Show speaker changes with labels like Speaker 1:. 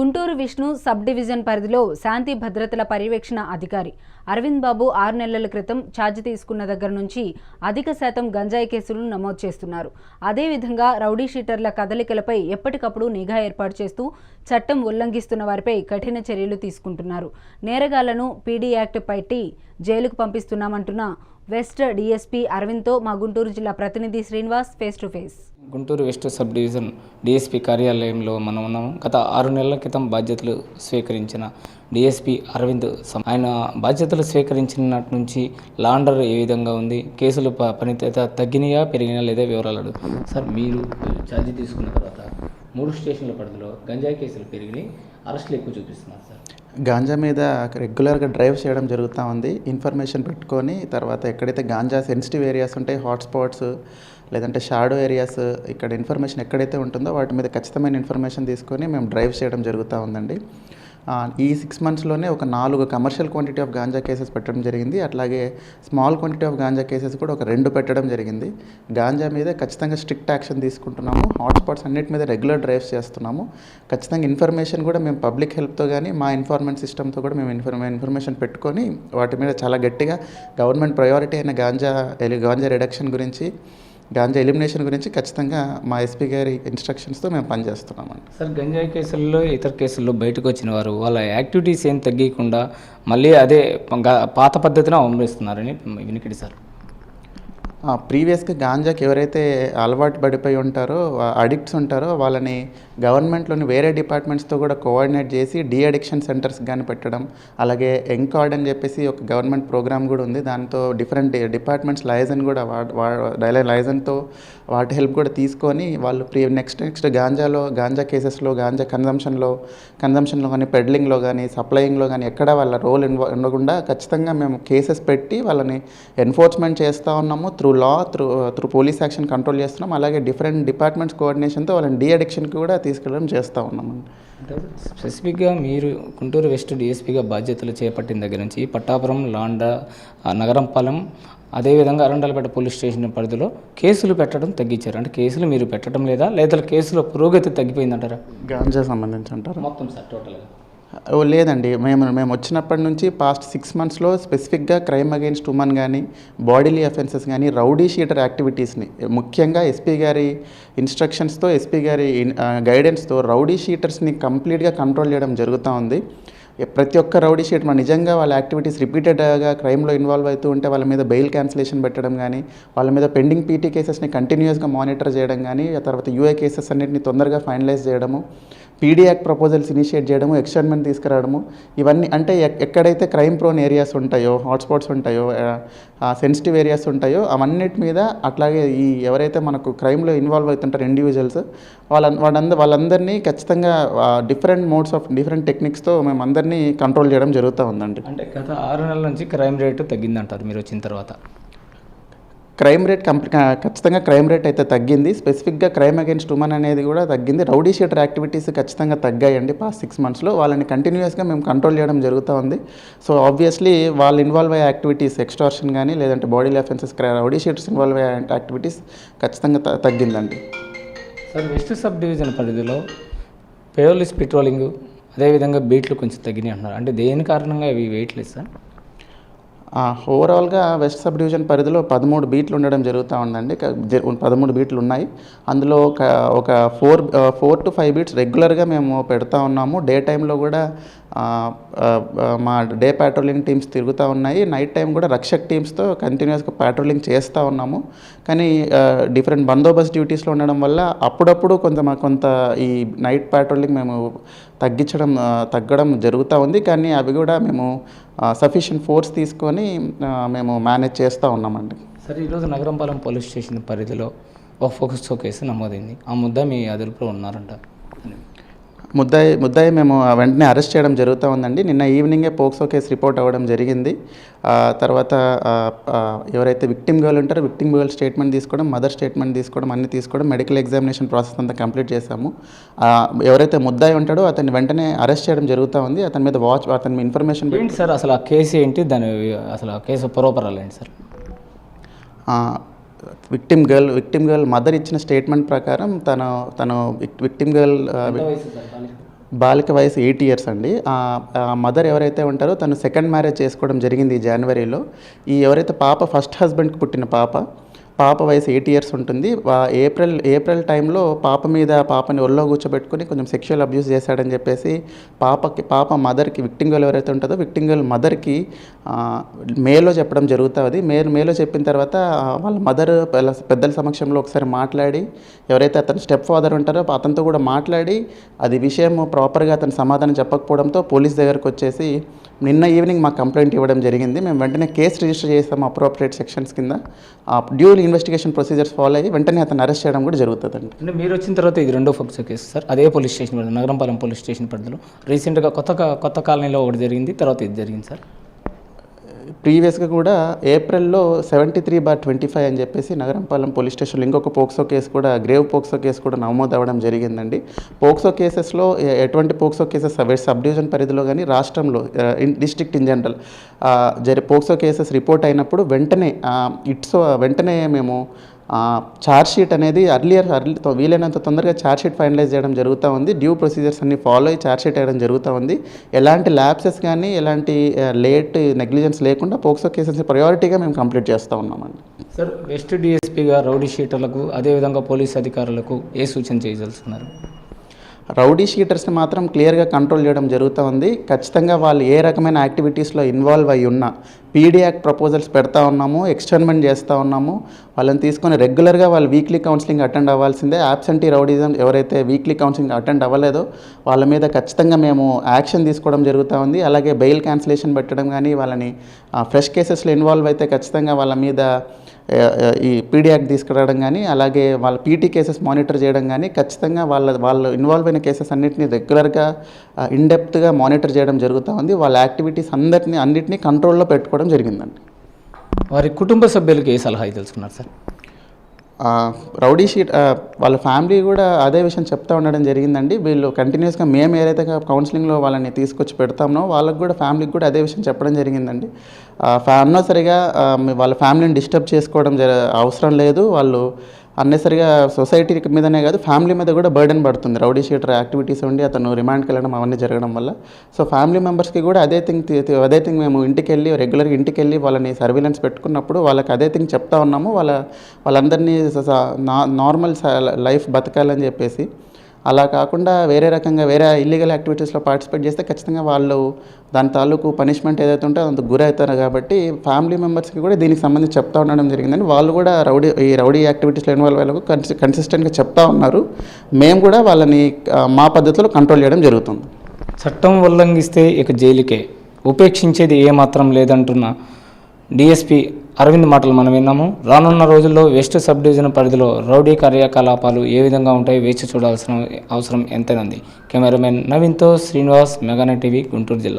Speaker 1: Guntur Vishnu sub division పరిధిలో శాంతి భద్రతల పర్యవేక్షణ అధికారి అరవింద్ బాబు ఆరు నెలల క్రితం ఛార్జ్ తీసుకున్న దగ్గర నుంచి అధిక శాతం గంజాయి కేసులు నమోదు చేస్తున్నారు. అదేవిధంగా రౌడీ షీటర్ల కదలికలపై ఎప్పటికప్పుడు నిఘా ఏర్పాటు చేస్తూ చట్టం ఉల్లంఘిస్తున్న వారిపై కఠిన చర్యలు తీసుకుంటున్నారు. నేరగాళ్ళను పీడీ యాక్ట్ పట్టి జైలుకు పంపిస్తున్నామంటున్న వెస్ట్ డీఎస్పీ అరవింద్తో మా గుంటూరు జిల్లా ప్రతినిధి Srinivas face to face
Speaker 2: Guntur west sub division DSP కార్యాలయంలో మనం ఉన్నాము గత ఆరు నెలల క్రితం బాధ్యతలు స్వీకరించిన డిఎస్పీ అరవింద్ ఆయన బాధ్యతలు స్వీకరించినట్టు నుంచి లాండర్ ఏ విధంగా ఉంది? కేసులు ప- పనితీత తగ్గినాయా పెరిగినా లేదా వివరాలు అడుగు. సార్ మీరు ఛార్జీ తీసుకున్న తర్వాత మూడు స్టేషన్ల పరిధిలో గంజాయి కేసులు పెరిగినాయి అరెస్టులు ఎక్కువ చూపిస్తున్నారు సార్.
Speaker 3: గాంజా మీద రెగ్యులర్గా డ్రైవ్ చేయడం జరుగుతూ ఉంది. ఇన్ఫర్మేషన్ పెట్టుకొని తర్వాత ఎక్కడైతే గాంజా సెన్సిటివ్ ఏరియాస్ ఉంటాయి హాట్స్పాట్స్ లేదంటే షాడో ఏరియాస్ ఇక్కడ ఇన్ఫర్మేషన్ ఎక్కడైతే ఉంటుందో వాటి మీద ఖచ్చితమైన ఇన్ఫర్మేషన్ తీసుకొని మేము డ్రైవ్ చేయడం జరుగుతూ ఉందండి. ఈ సిక్స్ మంత్స్లోనే ఒక నాలుగు commercial quantity of ganja cases పెట్టడం జరిగింది. అట్లాగే small quantity of ganja cases కూడా ఒక రెండు పెట్టడం జరిగింది. గాంజా మీద ఖచ్చితంగా స్ట్రిక్ట్ యాక్షన్ తీసుకుంటున్నాము. హాట్స్పాట్స్ అన్నిటి మీద రెగ్యులర్ డ్రైవ్స్ చేస్తున్నాము. ఖచ్చితంగా ఇన్ఫర్మేషన్ కూడా మేము పబ్లిక్ హెల్ప్తో కానీ మా ఇన్ఫార్మెంట్ సిస్టమ్తో కూడా మేము ఇన్ఫర్మే ఇన్ఫర్మేషన్ పెట్టుకొని వాటి మీద చాలా గట్టిగా గవర్నమెంట్ ప్రయారిటీ అయిన గాంజా గాంజా రిడక్షన్ గురించి గాంజా ఎలిమినేషన్ గురించి ఖచ్చితంగా మా ఎస్పీ గారి ఇన్స్ట్రక్షన్స్తో మేము పనిచేస్తున్నామండి.
Speaker 2: సార్ గంజాయి కేసుల్లో ఇతర కేసుల్లో బయటకు వచ్చిన వారు వాళ్ళ యాక్టివిటీస్ ఏం తగ్గకుండా మళ్ళీ అదే పాత పద్ధతిని అవలంబిస్తున్నారని వినికిడి సార్.
Speaker 3: ప్రీవియస్గా గాంజాకి ఎవరైతే అలవాటు పడిపోయి ఉంటారో అడిక్ట్స్ ఉంటారో వాళ్ళని గవర్నమెంట్లోని వేరే డిపార్ట్మెంట్స్తో కూడా కోఆర్డినేట్ చేసి డీ అడిక్షన్ సెంటర్స్ కానీ పెట్టడం అలాగే ఎంకార్డ్ అని చెప్పేసి ఒక గవర్నమెంట్ ప్రోగ్రామ్ కూడా ఉంది. దాంతో డిఫరెంట్ డిపార్ట్మెంట్స్ లైజన్ కూడా వా లైజన్తో వాటి హెల్ప్ కూడా తీసుకొని వాళ్ళు ప్రీ నెక్స్ట్ నెక్స్ట్ గాంజాలో గాంజా కేసెస్లో గాంజా కన్జంప్షన్లో కన్జంప్షన్లో కానీ పెడ్లింగ్లో కానీ సప్లయింగ్లో కానీ ఎక్కడ వాళ్ళ రోల్ ఉండకుండా ఖచ్చితంగా మేము కేసెస్ పెట్టి వాళ్ళని ఎన్ఫోర్స్మెంట్ చేస్తూ ఉన్నాము. Through law through through police action control చేస్తున్నాం. అలాగే డిఫరెంట్ డిపార్ట్మెంట్స్ కోఆర్డినేషన్తో వాళ్ళని డీ అడిక్షన్కి కూడా తీసుకెళ్ళడం చేస్తూ ఉన్నామండి.
Speaker 2: స్పెసిఫిక్గా మీరు గుంటూరు వెస్ట్ డిఎస్పీగా బాధ్యతలు చేపట్టిన దగ్గర నుంచి పట్టాపురం లాండా నగరంపాలెం అదేవిధంగా అరండలపేట పోలీస్ స్టేషన్ పరిధిలో కేసులు పెట్టడం తగ్గించారు. అంటే కేసులు మీరు పెట్టడం లేదా లేదా కేసుల పురోగతి తగ్గిపోయిందంటారా?
Speaker 3: గాంజా సంబంధించి అంటారు?
Speaker 2: మొత్తం సార్ టోటల్గా.
Speaker 3: లేదండి. మేము మేము వచ్చినప్పటి నుంచి పాస్ట్ సిక్స్ మంత్స్లో స్పెసిఫిక్గా క్రైమ్ అగైన్స్ ఉమెన్ కానీ బాడీలీ అఫెన్సెస్ కానీ రౌడీ షీటర్ యాక్టివిటీస్ని ముఖ్యంగా ఎస్పీ గారి ఇన్స్ట్రక్షన్స్తో ఎస్పీ గారి గైడెన్స్తో రౌడీ షీటర్స్ని కంప్లీట్గా కంట్రోల్ చేయడం జరుగుతూ ఉంది. ప్రతి ఒక్క రౌడీ షీట్ మన నిజంగా వాళ్ళ యాక్టివిటీస్ రిపీటెడ్గా క్రైమ్లో ఇన్వాల్వ్ అవుతూ ఉంటే వాళ్ళ మీద బెయిల్ క్యాన్సిలేషన్ పెట్టడం కానీ వాళ్ళ మీద పెండింగ్ పీటీ కేసెస్ని కంటిన్యూస్గా మానిటర్ చేయడం కానీ ఆ తర్వాత యూఏ కేసెస్ అన్నింటిని తొందరగా ఫైనలైజ్ చేయడము పీడీ యాక్ట్ ప్రపోజల్స్ ఇనిషియేట్ చేయడము ఎక్స్టర్న్మెంట్ తీసుకురావడము ఇవన్నీ అంటే ఎక్కడైతే క్రైమ్ ప్రోన్ ఏరియాస్ ఉంటాయో హాట్స్పాట్స్ ఉంటాయో సెన్సిటివ్ ఏరియాస్ ఉంటాయో అవన్నిటి మీద అట్లాగే ఈ ఎవరైతే మనకు క్రైమ్లో ఇన్వాల్వ్ అవుతుంటారో ఇండివిజువల్స్ వాళ్ళ వాళ్ళంద వాళ్ళందరినీ ఖచ్చితంగా డిఫరెంట్ మోడ్స్ ఆఫ్ డిఫరెంట్ టెక్నిక్స్తో మేము అందరినీ కంట్రోల్ చేయడం జరుగుతూ ఉందండి.
Speaker 2: అంటే గత ఆరు నెలల నుంచి క్రైమ్ రేటు తగ్గిందంటారు మీరు వచ్చిన తర్వాత.
Speaker 3: క్రైమ్ రేట్ ఖచ్చితంగా క్రైమ్ రేట్ అయితే తగ్గింది. స్పెసిఫిక్గా క్రైమ్ అగేన్స్ట్ ఉమెన్ అనేది కూడా తగ్గింది. రౌడీ షీటర్ యాక్టివిటీస్ ఖచ్చితంగా తగ్గాయండి పాస్ట్ సిక్స్ మంత్స్లో. వాళ్ళని కంటిన్యూస్గా మేము కంట్రోల్ చేయడం జరుగుతూ ఉంది. సో ఆబ్వియస్లీ వాళ్ళు ఇన్వాల్వ్ అయ్యే యాక్టివిటీస్ ఎక్స్టార్షన్ కానీ లేదంటే body offences rowdy sheeters involve అయ్యే యాక్టివిటీస్ ఖచ్చితంగా తగ్గిందండి.
Speaker 2: సార్ వెస్ట్ సబ్ డివిజన్ పరిధిలో పేర్లెస్ పెట్రోలింగ్ అదేవిధంగా బీట్లు కొంచెం తగ్గినాయి అంటున్నారు. అంటే దేని కారణంగా ఇవి వెయిట్లెస్ సార్?
Speaker 3: ఓవరాల్గా వెస్ట్ సబ్ డివిజన్ పరిధిలో పదమూడు బీట్లు ఉండడం జరుగుతూ ఉందండి. పదమూడు బీట్లు ఉన్నాయి. అందులో ఒక ఒక four four to five beats రెగ్యులర్గా మేము పెడతా ఉన్నాము. డే టైంలో కూడా మా డే ప్యాట్రోలింగ్ టీమ్స్ తిరుగుతూ ఉన్నాయి. నైట్ టైం కూడా రక్షక్ టీమ్స్తో కంటిన్యూస్గా ప్యాట్రోలింగ్ చేస్తూ ఉన్నాము. కానీ డిఫరెంట్ బందోబస్తు డ్యూటీస్లో ఉండడం వల్ల అప్పుడప్పుడు కొంత మా- కొంత ఈ నైట్ ప్యాట్రోలింగ్ మేము తగ్గించడం తగ్గడం జరుగుతూ ఉంది. కానీ అవి కూడా మేము సఫిషియంట్ ఫోర్స్ తీసుకొని మేము మేనేజ్ చేస్తూ ఉన్నామండి.
Speaker 2: సార్ ఈరోజు నగరంపాలెం పోలీస్ స్టేషన్ పరిధిలో ఒక ఫోకస్ కేసు నమోదైంది. ఆ ముద్ద మీ అదుపులో ఉన్నారంట.
Speaker 3: ముద్దాయి ముద్దాయి మేము వెంటనే అరెస్ట్ చేయడం జరుగుతూ ఉందండి. నిన్న ఈవినింగే పోక్సో కేసు రిపోర్ట్ అవ్వడం జరిగింది. తర్వాత ఎవరైతే విక్టిమ్ గర్ల్ ఉంటారో విక్టిమ్ గర్ల్ స్టేట్మెంట్ తీసుకోవడం మదర్ స్టేట్మెంట్ తీసుకోవడం అన్ని తీసుకోవడం మెడికల్ ఎగ్జామినేషన్ ప్రాసెస్ అంతా కంప్లీట్ చేశాము. ఎవరైతే ముద్దాయి ఉంటాడో అతన్ని వెంటనే అరెస్ట్ చేయడం జరుగుతూ ఉంది. అతని మీద వాచ్ అతని మీద ఇన్ఫర్మేషన్
Speaker 2: ఏంటి సార్? అసలు ఆ కేసు ఏంటి? దాని అసలు ఆ కేసు పూర్వపరాలు ఏంటి sir?
Speaker 3: Victim girl victim girl mother ఇచ్చిన స్టేట్మెంట్ ప్రకారం తను తను విక్టిమ్ గర్ల్ బాలిక? వయసు ఎయిట్ ఇయర్స్ అండి. ఆ మదర్ ఎవరైతే ఉంటారో తను సెకండ్ మ్యారేజ్ చేసుకోవడం జరిగింది ఈ జనవరిలో. ఈ ఎవరైతే పాప ఫస్ట్ హస్బెండ్కి పుట్టిన పాప పాప వయసు ఎయిట్ ఇయర్స్ ఉంటుంది. ఏప్రిల్ ఏప్రిల్ టైంలో పాప మీద పాపని ఒళ్ళో కూర్చోబెట్టుకుని కొంచెం సెక్షువల్ అబ్యూస్ చేశాడని చెప్పేసి పాపకి పాప మదర్కి విక్టింగ్ గర్ల్ ఎవరైతే ఉంటుందో విక్టింగ్ గర్ల్ మదర్కి మేలో చెప్పడం జరుగుతుంది మే మేలో చెప్పిన తర్వాత వాళ్ళ మదర్ పెద్దల సమక్షంలో ఒకసారి మాట్లాడి ఎవరైతే అతను స్టెప్ ఫాదర్ ఉంటారో అతనితో కూడా మాట్లాడి అది విషయం ప్రాపర్గా అతను సమాధానం చెప్పకపోవడంతో పోలీస్ దగ్గరకు వచ్చేసి నిన్న ఈవినింగ్ మాకు కంప్లైంట్ ఇవ్వడం జరిగింది. మేము వెంటనే కేసు రిజిస్టర్ చేస్తాం అప్రోప్రియేట్ సెక్షన్స్ కింద. డ్యూల్ ఇన్వెస్టిగేషన్ ప్రొసీజర్స్ ఫాలో అయ్యి వెంటనే అతను అరెస్ట్ చేయడం కూడా జరుగుతుందండి.
Speaker 2: అంటే మీరు వచ్చిన తర్వాత ఇది రెండో ఫోక్సో కేసు సార్. అదే police station Nagarampalem police station పరిధిలో. రీసెంట్గా కొత్త కొత్త కాలనీలో ఒకటి జరిగింది తర్వాత ఇది జరిగింది సార్.
Speaker 3: ప్రీవియస్గా కూడా ఏప్రిల్లో seventy three bar twenty five అని చెప్పేసి నగరంపాలెం పోలీస్ స్టేషన్లో ఇంకొక పోక్సో కేసు కూడా గ్రేవ్ పోక్సో కేసు కూడా నమోదు అవ్వడం జరిగిందండి. పోక్సో కేసెస్లో ఎటువంటి పోక్సో కేసెస్ సబ్ డివిజన్ పరిధిలో కానీ రాష్ట్రంలో డిస్ట్రిక్ట్ ఇన్ జనరల్ జరి పోక్సో కేసెస్ రిపోర్ట్ అయినప్పుడు వెంటనే ఇట్స్ వెంటనే మేము ఛార్జ్ షీట్ అనేది అర్లియర్ అర్లీ వీలైనంత తొందరగా ఛార్జ్ షీట్ ఫైనలైజ్ చేయడం జరుగుతూ ఉంది. డ్యూ ప్రొసీజర్స్ అన్ని ఫాలో అయ్యి ఛార్జ్ షీట్ వేయడం జరుగుతూ ఉంది. ఎలాంటి ల్యాబ్సెస్ కానీ ఎలాంటి లేట్ నెగ్లిజెన్స్ లేకుండా పోక్సో కేసెస్ ప్రయారిటీగా మేము కంప్లీట్ చేస్తూ ఉన్నామండి.
Speaker 2: సార్ వెస్ట్ డిఎస్పీగా రౌడీ షీటర్లకు అదేవిధంగా పోలీస్ అధికారులకు ఏ సూచన చేయదలుచుకున్నారు?
Speaker 3: రౌడీ షీటర్స్ని మాత్రం క్లియర్గా కంట్రోల్ చేయడం జరుగుతూ ఉంది. ఖచ్చితంగా వాళ్ళు ఏ రకమైన యాక్టివిటీస్లో ఇన్వాల్వ్ అయి ఉన్నా పీడీ యాక్ట్ ప్రపోజల్స్ పెడతా ఉన్నాము ఎక్స్టర్న్మెంట్ చేస్తూ ఉన్నాము. వాళ్ళని తీసుకొని రెగ్యులర్గా వాళ్ళు వీక్లీ కౌన్సిలింగ్ అటెండ్ అవ్వాల్సిందే. యాబ్సెంటీ రౌడిజం ఎవరైతే వీక్లీ కౌన్సిలింగ్ అటెండ్ అవ్వలేదో వాళ్ళ మీద ఖచ్చితంగా మేము యాక్షన్ తీసుకోవడం జరుగుతూ ఉంది. అలాగే బెయిల్ క్యాన్సిలేషన్ పెట్టడం కానీ వాళ్ళని ఫ్రెష్ కేసెస్లో ఇన్వాల్వ్ అయితే ఖచ్చితంగా వాళ్ళ మీద ఈ పీడియాక్ తీసుకురావడం కానీ అలాగే వాళ్ళ పీటీ కేసెస్ మానిటర్ చేయడం కానీ ఖచ్చితంగా వాళ్ళ వాళ్ళు ఇన్వాల్వ్ అయిన కేసెస్ అన్నింటినీ రెగ్యులర్గా ఇన్డెప్త్గా మానిటర్ చేయడం జరుగుతూ ఉంది. వాళ్ళ యాక్టివిటీస్ అందరినీ అన్నింటినీ కంట్రోల్లో పెట్టుకోవడం జరిగిందండి.
Speaker 2: వారి కుటుంబ సభ్యులకి ఏ సలహా తెలుసుకున్నారు సార్?
Speaker 3: రౌడీ షీట్ వాళ్ళ ఫ్యామిలీ కూడా అదే విషయం చెప్తా ఉండడం జరిగిందండి. వీళ్ళు కంటిన్యూస్గా మేము ఏదైతే కౌన్సిలింగ్లో వాళ్ళని తీసుకొచ్చి పెడతామో వాళ్ళకి కూడా ఫ్యామిలీకి కూడా అదే విషయం చెప్పడం జరిగిందండి. అన్నసరిగా వాళ్ళ ఫ్యామిలీని డిస్టర్బ్ చేసుకోవడం జర అవసరం లేదు. వాళ్ళు అన్నెసరిగా సొసైటీ మీదనే కాదు ఫ్యామిలీ మీద కూడా బర్డెన్ పడుతుంది. రౌడీ షీటర్ యాక్టివిటీస్ ఉండి అతను రిమాండ్కి వెళ్ళడం అవన్నీ జరగడం వల్ల. సో ఫ్యామిలీ మెంబర్స్కి కూడా అదే థింగ్ అదే థింగ్ మేము ఇంటికి వెళ్ళి రెగ్యులర్గా ఇంటికి వెళ్ళి వాళ్ళని సర్వీలెన్స్ పెట్టుకున్నప్పుడు వాళ్ళకి అదే థింగ్ చెప్తా ఉన్నాము. వాళ్ళ వాళ్ళందరినీ నార్మల్ స- లైఫ్ బతకాలని చెప్పేసి. అలా కాకుండా వేరే రకంగా వేరే ఇల్లీగల్ యాక్టివిటీస్లో పార్టిసిపేట్ చేస్తే ఖచ్చితంగా వాళ్ళు దాని తాలూకు పనిష్మెంట్ ఏదైతే ఉంటే అంత గురవుతారు కాబట్టి ఫ్యామిలీ మెంబర్స్కి కూడా దీనికి సంబంధించి చెప్తా ఉండడం జరిగిందని వాళ్ళు కూడా రౌడీ ఈ రౌడీ యాక్టివిటీస్లో ఇన్వాల్వ్ అయ్యేందుకు కన్సి కన్సిస్టెంట్గా చెప్తా ఉన్నారు. మేము కూడా వాళ్ళని మా పద్ధతిలో కంట్రోల్ చేయడం జరుగుతుంది.
Speaker 2: చట్టం ఉల్లంఘిస్తే ఇక జైలుకే. ఉపేక్షించేది ఏమాత్రం లేదంటున్న డిఎస్పి అరవింద్ మాటలు మనం విన్నాము. రానున్న రోజుల్లో వెస్ట్ సబ్ డివిజన్ పరిధిలో రౌడీ కార్యకలాపాలు ఏ విధంగా ఉంటాయో వేచి చూడాల్సిన అవసరం ఎంతైనా ఉంది కెమెరామెన్ నవీన్తో శ్రీనివాస్ మెగానా టీవీ గుంటూరు జిల్లా.